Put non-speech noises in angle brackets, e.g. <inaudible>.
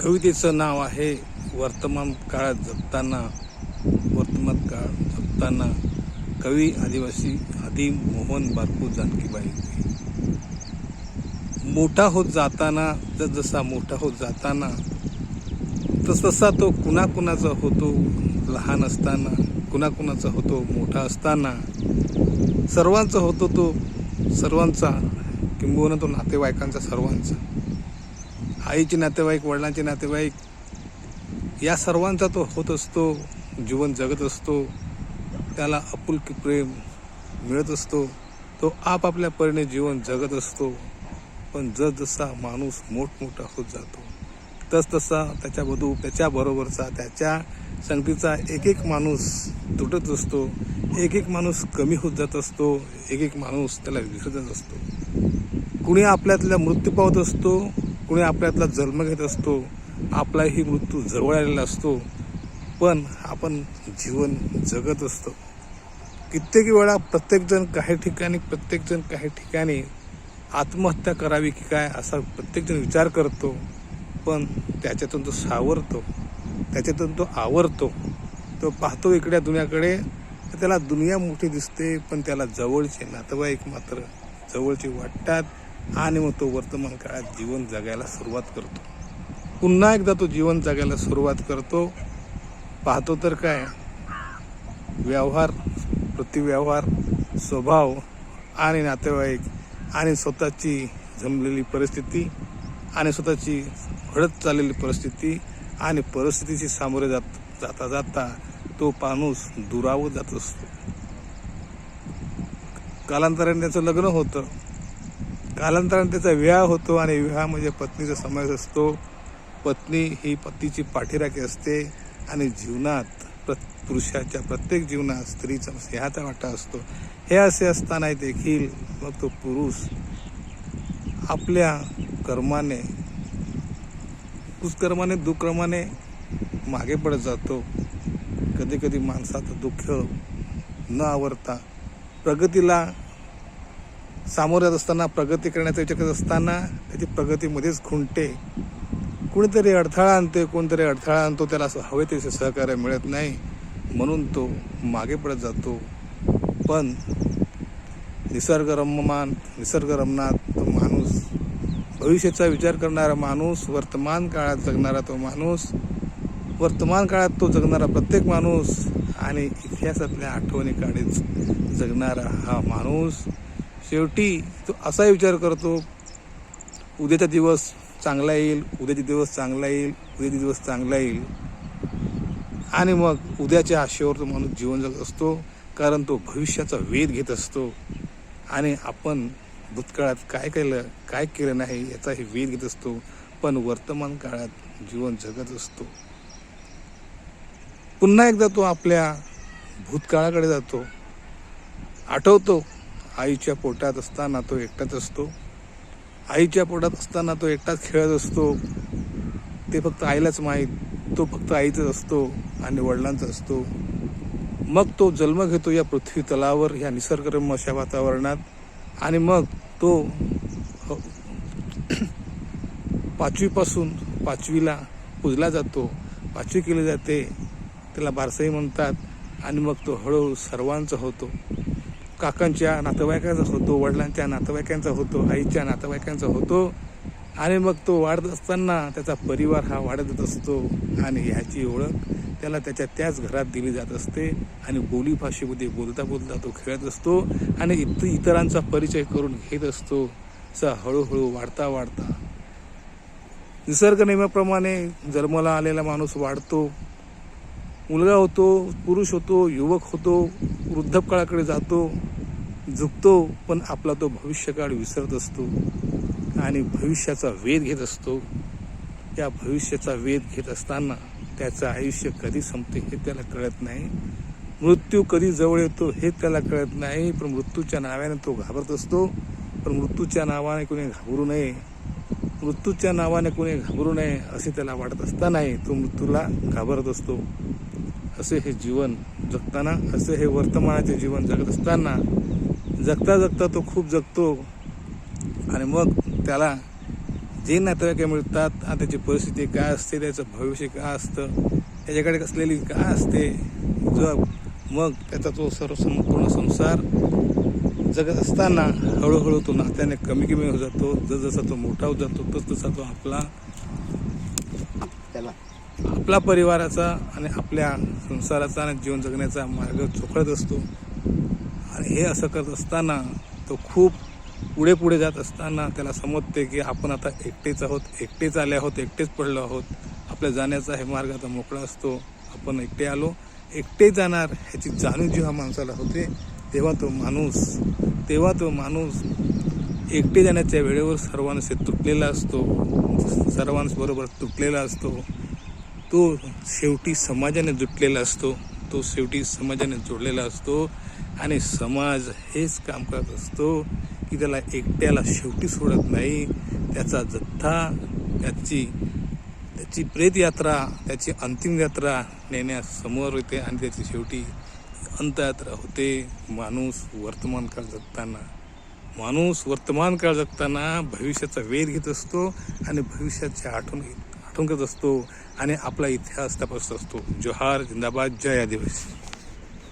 कवितेचं नाव आहे वर्तमान काळात जगताना वर्तमान काळ जगताना कवी आदिवासी आदी मोहन बारकू जानकीबाई मोठा होत जाताना जसा मोठा होत जाताना तस तसा तो कुणाकुणाचा होतो लहान असताना कुणाकुणाचा होतो मोठा असताना सर्वांचा होतो तो सर्वांचा किंबहुना तो नातेवाईकांचा सर्वांचा. आईचे नातेवाईक वडिलांचे नातेवाईक या सर्वांचा तो होत असतो जीवन जगत असतो. त्याला आपुलकी प्रेम मिळत असतो. तो आपापल्या परीने जीवन जगत असतो. पण जसजसा माणूस मोठमोठा होत जातो तसतसा त्याच्या त्याच्याबरोबरचा त्याच्या संगतीचा एक एक माणूस तुटत असतो. एक एक माणूस कमी होत जात असतो. एक एक माणूस त्याला विसरत असतो. कुणी आपल्यातल्या मृत्यू पावत असतो कुणी आपल्यातला जन्म घेत असतो आपलाही मृत्यू जवळ आलेला असतो पण आपण जीवन जगत असतो. कित्येक वेळा प्रत्येकजण काही ठिकाणी प्रत्येकजण काही ठिकाणी आत्महत्या करावी की काय असा प्रत्येकजण विचार करतो पण त्याच्यातून तो सावरतो त्याच्यातून तो आवरतो. तो पाहतो इकड्या दुनियाकडे त्याला दुनिया मोठी दिसते पण त्याला जवळचे नातेवाईक मात्र जवळचे वाटतात. आणि मग तो वर्तमान काळात जीवन जगायला सुरुवात करतो. पुन्हा एकदा तो जीवन जगायला सुरुवात करतो. पाहतो तर काय? व्यवहार प्रतिव्यवहार स्वभाव आणि नातेवाईक आणि स्वतःची जमलेली परिस्थिती आणि स्वतःची घडत चाललेली परिस्थिती आणि परिस्थितीशी सामोरे जात जाता जाता तो माणूस दुरावत जात असतो. कालांतराने त्याचं लग्न होतं. कालांतराने त्याचा विवाह होतो आणि विवाह म्हणजे पत्नीचा समावेश असतो. पत्नी ही पतीची पाठीराखी असते आणि जीवनात प्र पुरुषाच्या प्रत्येक जीवनात स्त्रीचा स्नेहाचा वाटा असतो. हे असे असताना देखील मग तो पुरुष आपल्या कर्माने कुष्कर्माने दुष्कर्माने मागे पडत जातो. कधी कधी माणसाचं दुःख न आवरता प्रगतीला सामोरं जात असताना प्रगती करण्याचा विचार करत असताना त्याची प्रगतीमध्येच खुंटते कुणीतरी अडथळा आणते कोणतरी अडथळा आणतो त्याला असं हवे तसे सहकार्य मिळत नाही. म्हणून तो मागे पडत जातो. पण निसर्गरम्यमान निसर्गरमणात तो माणूस भविष्याचा विचार करणारा माणूस वर्तमान काळात जगणारा तो माणूस वर्तमान काळात तो जगणारा प्रत्येक माणूस आणि इतिहासातल्या आठवणी काढीत जगणारा हा माणूस. शेवटी तो असा विचार करतो उद्याचा दिवस चांगला येईल उद्याचा दिवस चांगला येईल उद्याचा दिवस चांगला येईल. आणि मग उद्याच्या आशेवर तो माणूस जीवन जगत असतो कारण तो भविष्याचा वेध घेत असतो. आणि आपण भूतकाळात काय केलं काय केलं नाही याचाही वेध घेत असतो पण वर्तमान काळात जीवन जगत असतो. पुन्हा एकदा तो आपल्या भूतकाळाकडे जातो आठवतो आईच्या पोटात असताना तो एकटाच असतो. आईच्या पोटात असताना तो एकटाच खेळत असतो. ते फक्त आईलाच माहीत तो फक्त आईचाच असतो आणि वडिलांचा असतो. मग तो जन्म घेतो या पृथ्वी तलावर या निसर्गरम्य अशा वातावरणात. आणि मग तो हो, <clears throat> पाचवीपासून पाचवीला पुजला जातो. पाचवी केली जाते त्याला बारसाई म्हणतात. आणि मग तो हळूहळू सर्वांचा होतो. काकांच्या नातेवाईकांचा होतो वडिलांच्या नातेवाईकांचा होतो आईच्या नातेवाईकांचा होतो. आणि मग तो वाढत असताना त्याचा परिवार हा वाढत असतो आणि ह्याची ओळख त्याला त्याच्या त्याच घरात दिली जात असते आणि बोलीभाषेमध्ये बोलता बोलता तो खेळत असतो आणि इत इतरांचा परिचय करून घेत असतो. असा हळूहळू वाढता वाढता. निसर्ग नियमाप्रमाणे जन्माला आलेला माणूस वाढतो. मुलगा होतो पुरुष होतो युवक होतो वृद्धकाळाकडे जातो झुकतो पण आपला तो भविष्यकाळ विसरत असतो आणि भविष्याचा वेध घेत असतो. या भविष्याचा वेध घेत असताना त्याचं आयुष्य कधी संपते हे त्याला कळत नाही. मृत्यू कधी जवळ येतो हे त्याला कळत नाही पण मृत्यूच्या नावाने तो घाबरत असतो. पण मृत्यूच्या नावाने कोणी घाबरू नये. मृत्यूच्या नावाने कोणी घाबरू नये असे त्याला वाटत असतानाही तो मृत्यूला घाबरत असतो. असे हे जीवन जगताना असे हे वर्तमानाचे जीवन जगत असताना जगता जगता तो खूप जगतो. आणि मग त्याला जे नातेवाईक मिळतात आणि त्याची परिस्थिती काय असते त्याचं भविष्य काय असतं त्याच्याकडे असलेली काय असते जग मग त्याचा तो सर्व संपूर्ण संसार जगत असताना हळूहळू तो नात्याने कमी कमी होत जातो. जसजसा तो मोठा होत जातो तस तसा तो आपला त्याला. आपला परिवाराचा आणि आपल्या संसाराचा आणि जीवन जगण्याचा मार्ग चोखळत असतो. आणि हे असं करत असताना तो खूप पुढे पुढे जात असताना त्याला समजते की आपण आता एकटेच आहोत एकटेच आले आहोत एकटेच पडलो आहोत. आपल्या जाण्याचा हे मार्ग आता मोकळा असतो. आपण एकटे आलो. एकटे जाणार ह्याची जाणीव जेव्हा माणसाला होते तेव्हा तो माणूस तेव्हा तो माणूस एकटे जाण्याच्या वेळेवर सर्वांशी तुटलेला असतो. सर्वांबरोबर तुटलेला असतो. तो शेवटी समाजाने जुटलेला असतो. तो शेवटी समाजाने जोडलेला असतो आणि समाज हेच काम करत असतो की त्याला एकट्याला शेवटी सोडत नाही. त्याचा जथ्था त्याची त्याची प्रेतयात्रा त्याची अंतिम यात्रा नेण्यास समोर येते आणि त्याची शेवटी अंतयात्रा होते माणूस वर्तमान काळ जगताना माणूस वर्तमान काळ जगताना भविष्याचा वेध घेत असतो आणि भविष्याची आठवण आठवण करत असतो आणि आपला इतिहास तपासत असतो. जोहार जिंदाबाद. जय आदिवासी.